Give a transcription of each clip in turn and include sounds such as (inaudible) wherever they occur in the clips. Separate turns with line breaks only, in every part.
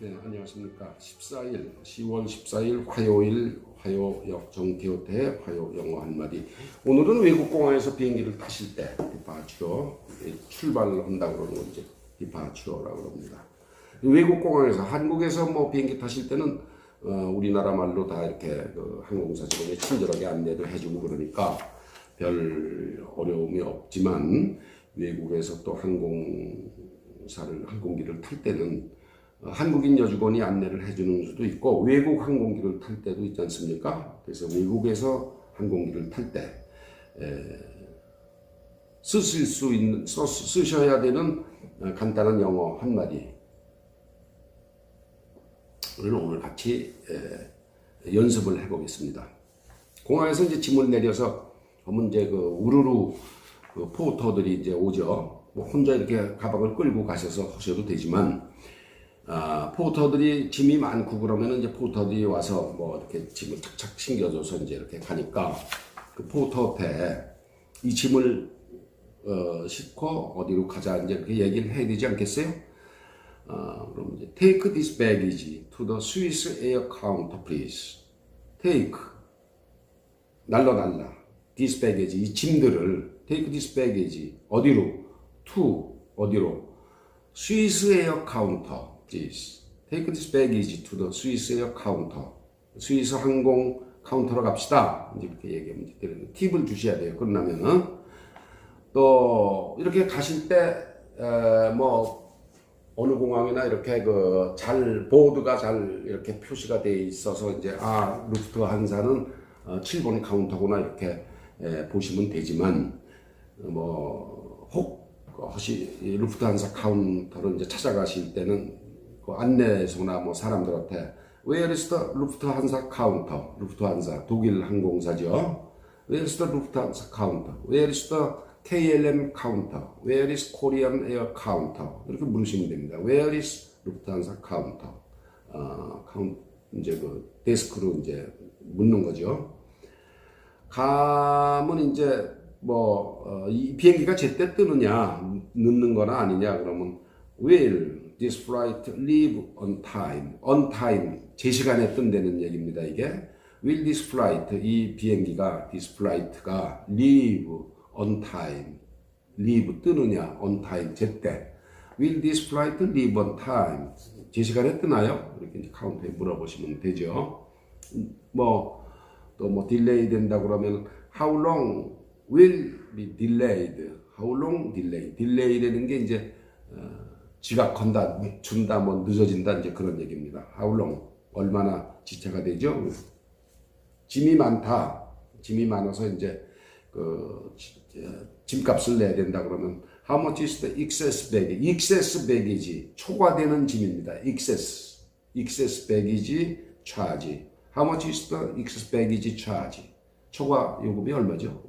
네, 안녕하십니까. 14일, 10월 14일 화요일 화요 역 정태호태 화요 영어 한마디. 오늘은 외국 공항에서 비행기를 타실 때 디파츄어 출발을 한다고 그러는 건 이제 디파츄어라고 합니다. 외국 공항에서 한국에서 뭐 비행기 타실 때는 어, 우리나라 말로 다 이렇게 그 항공사 직원이 친절하게 안내도 해주고 그러니까 별 어려움이 없지만 외국에서 또 항공사를 항공기를 탈 때는 어, 한국인 여직원이 안내를 해주는 수도 있고 외국 항공기를 탈 때도 있지 않습니까? 그래서 외국에서 항공기를 탈때 쓰실 수 있는 써, 쓰셔야 되는 어, 간단한 영어 한 마디 우리는 오늘 같이 에, 연습을 해보겠습니다. 공항에서 이제 짐을 내려서 그러면 이제 그 우르르 그 포터들이 이제 오죠. 뭐 혼자 이렇게 가방을 끌고 가셔서 하셔도 되지만 아, 포터들이 짐이 많고 그러면은 이제 포터들이 와서 뭐 이렇게 짐을 착착 챙겨줘서 이제 이렇게 가니까 그 포터한테 이 짐을 어, 싣고 어디로 가자 이제 이렇게 얘기를 해야 되지 않겠어요? 어, 그럼 이제 take this baggage to the Swiss air counter please. take. 날라 날라. This baggage. 이 짐들을 take this baggage. 어디로? To. 어디로? 스위스 에어 카운터 please take this baggage to the Swiss air counter. 스위스 항공 카운터로 갑시다. 이렇게 얘기하면 되는 팁을 주셔야 돼요. 끝나면은. 또 이렇게 가실 때뭐 어느 공항이나 이렇게 그 잘 보드가 잘 이렇게 표시가 돼 있어서 이제 아 루프트 한사는 어, 7번 카운터구나 이렇게 에, 보시면 되지만 뭐 혹 혹시 이 루프트 한사 카운터를 이제 찾아가실 때는 그 안내소나 뭐 사람들한테 Where is the 루프트 한사 카운터? 루프트 한사 독일 항공사죠. Where is the 루프트 한사 카운터? The KLM 카운터? Is Korean Air 카운터? 이렇게 물으시면 됩니다. Is 루프트한사 카운터? 어, 이제 그 데스크로 이제 묻는 거죠. 가면 이제 뭐, 어, 이 비행기가 제때 뜨느냐, 늦는 거나 아니냐, 그러면, will this flight leave on time? on time. 제 시간에 뜬다는 얘기입니다, 이게. will this flight, 이 비행기가, this flight가 leave on time. leave 뜨느냐, on time, 제때. will this flight leave on time? 제 시간에 뜨나요? 이렇게 이제 카운터에 물어보시면 되죠. 뭐, 또 뭐 딜레이 된다 그러면 how long will be delayed? how long delay? 딜레이 되는 게 이제 어, 지각한다, 준다, 뭐 늦어진다 이제 그런 얘기입니다. how long 얼마나 지체가 되죠? 짐이 많다, 짐이 많아서 이제 그 짐값을 내야 된다 그러면 how much is the excess baggage? excess baggage 초과되는 짐입니다. excess excess baggage charge. How much is the excess baggage charge? 초과 요금이 얼마죠?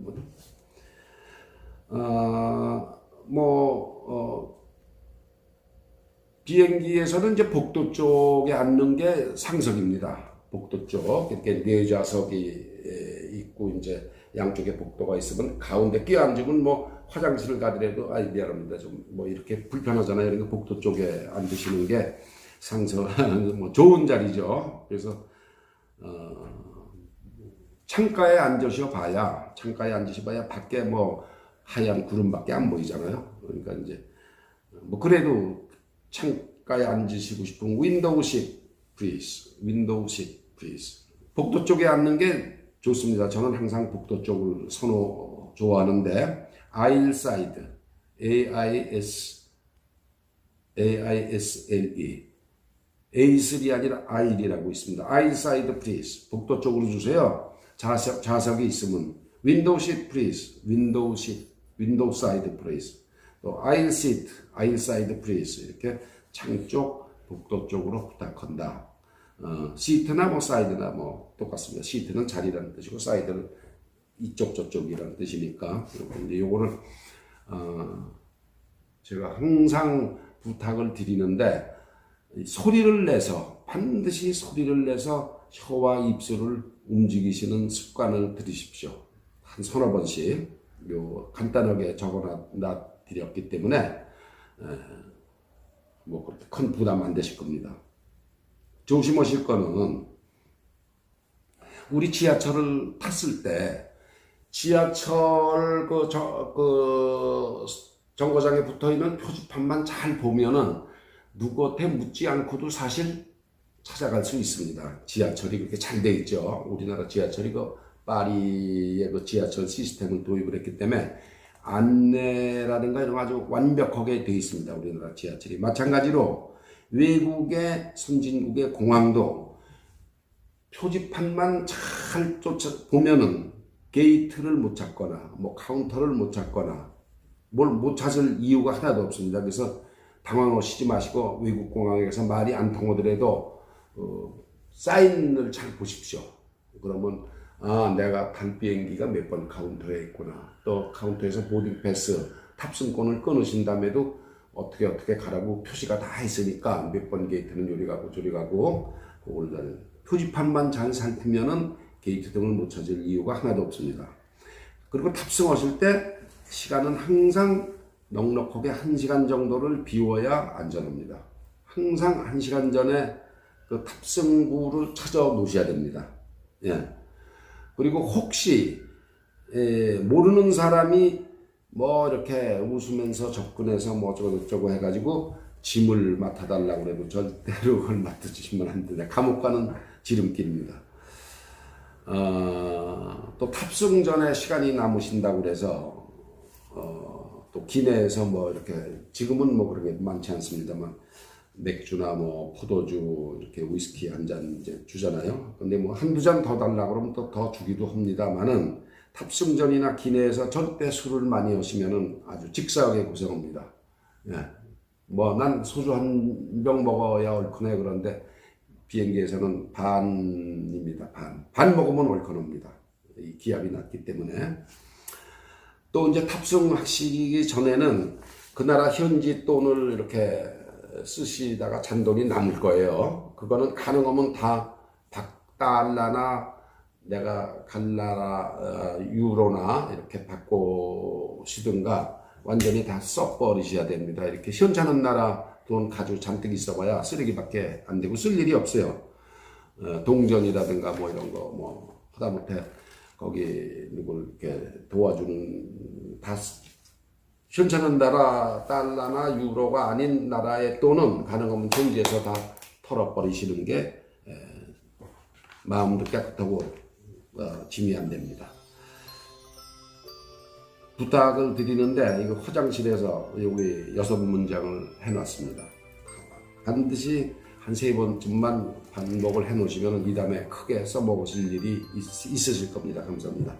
어, 뭐, 어, 비행기에서는 이제 복도 쪽에 앉는 게 상석입니다. 복도 쪽. 이렇게 네 좌석이 있고, 이제 양쪽에 복도가 있으면 가운데 끼어 앉으면 뭐 화장실을 가더라도, 아이, 미안합니다. 좀 뭐 이렇게 불편하잖아요. 이렇게 복도 쪽에 앉으시는 게 상석, (laughs) 뭐 좋은 자리죠. 그래서 어, 창가에 앉으셔 봐야 창가에 앉으셔 봐야 밖에 뭐 하얀 구름밖에 안 보이잖아요. 그러니까 이제 뭐 그래도 창가에 앉으시고 싶은 윈도우식 브리스, 윈도우식 브리스. 복도 쪽에 앉는 게 좋습니다. 저는 항상 복도 쪽을 선호 좋아하는데 아일 사이드, A I S A I S L E A3이 아니라 아일이라고 있습니다. 아일 사이드 프리스 복도 쪽으로 주세요. 좌석, 좌석이 있으면 윈도우 시트 프리스 윈도우 사이드 프리스 또 시트 아일 사이드 프리스 이렇게 창쪽 복도 쪽으로 부탁한다. 어, 시트나 뭐 사이드나 뭐 똑같습니다. 시트는 자리라는 뜻이고 사이드는 이쪽 저쪽이라는 뜻이니까 이제 요거를 어, 제가 항상 부탁을 드리는데 소리를 내서 반드시 소리를 내서 혀와 입술을 움직이시는 습관을 들이십시오. 한 서너 번씩 요 간단하게 적어놔 드렸기 때문에 에, 뭐 그렇게 큰 부담 안 되실 겁니다. 조심하실 거는 우리 지하철을 탔을 때 지하철 그, 저, 그 정거장에 붙어 있는 표지판만 잘 보면은 누구한테 묻지 않고도 사실 찾아갈 수 있습니다. 지하철이 그렇게 잘 돼 있죠. 우리나라 지하철이 그 파리의 그 지하철 시스템을 도입을 했기 때문에 안내라든가 이런 거 아주 완벽하게 돼 있습니다. 우리나라 지하철이. 마찬가지로 외국의 선진국의 공항도 표지판만 잘 쫓아 보면은 게이트를 못 찾거나 뭐 카운터를 못 찾거나 뭘 못 찾을 이유가 하나도 없습니다. 그래서 당황하시지 마시고 외국 공항에 가서 말이 안 통하더라도 어, 사인을 잘 보십시오. 그러면 아 내가 탈 비행기가 몇 번 카운터에 있구나. 또 카운터에서 보딩 패스 탑승권을 끊으신 다음에도 어떻게 어떻게 가라고 표시가 다 있으니까 몇 번 게이트는 요리 가고 저리 가고 그걸 표지판만 잘 살피면은 게이트 등을 못 찾을 이유가 하나도 없습니다. 그리고 탑승하실 때 시간은 항상 넉넉하게 1시간 정도를 비워야 안전합니다. 항상 1시간 전에 그 탑승구를 찾아 놓으셔야 됩니다. 예. 그리고 혹시 예, 모르는 사람이 뭐 이렇게 웃으면서 접근해서 뭐 어쩌고 저쩌고 해가지고 짐을 맡아달라고 그래도 절대로 그걸 맡아주시면 안 됩니다. 감옥 가는 지름길입니다. 어, 또 탑승 전에 시간이 남으신다고 그래서 어, 또 기내에서 뭐 이렇게 지금은 뭐 그렇게 많지 않습니다만 맥주나 뭐 포도주 이렇게 위스키 한 잔 이제 주잖아요. 근데 뭐 한두 잔 더 달라 그러면 또 더 주기도 합니다만은 탑승 전이나 기내에서 절대 술을 많이 하시면은 아주 직사하게 고생합니다. 예. 뭐 난 소주 한 병 먹어야 얼큰해 그런데 비행기에서는 반입니다. 반. 반 먹으면 얼큰합니다. 이 기압이 낮기 때문에. 또 이제 탑승하시기 전에는 그 나라 현지 돈을 이렇게 쓰시다가 잔돈이 남을 거예요. 그거는 가능하면 다 박달러나 내가 갈 나라 어, 유로나 이렇게 바꾸시든가 완전히 다 써버리셔야 됩니다. 이렇게 현찮은 나라 돈 가지고 잔뜩 있어봐야 쓰레기밖에 안 되고 쓸 일이 없어요. 어, 동전이라든가 뭐 이런 거 뭐 하다못해 거기 누굴 이렇게 도와주는 다 현찮은 나라 달러나 유로가 아닌 나라의 돈은 가능하면 정지해서 다 털어버리시는 게 에, 마음도 깨끗하고 어, 짐이 안 됩니다. 부탁을 드리는데 이거 화장실에서 여기 여섯 문장을 해놨습니다. 반드시 한 세 번쯤만 반복을 해놓으시면 이 다음에 크게 써먹으실 일이 있, 있으실 겁니다. 감사합니다.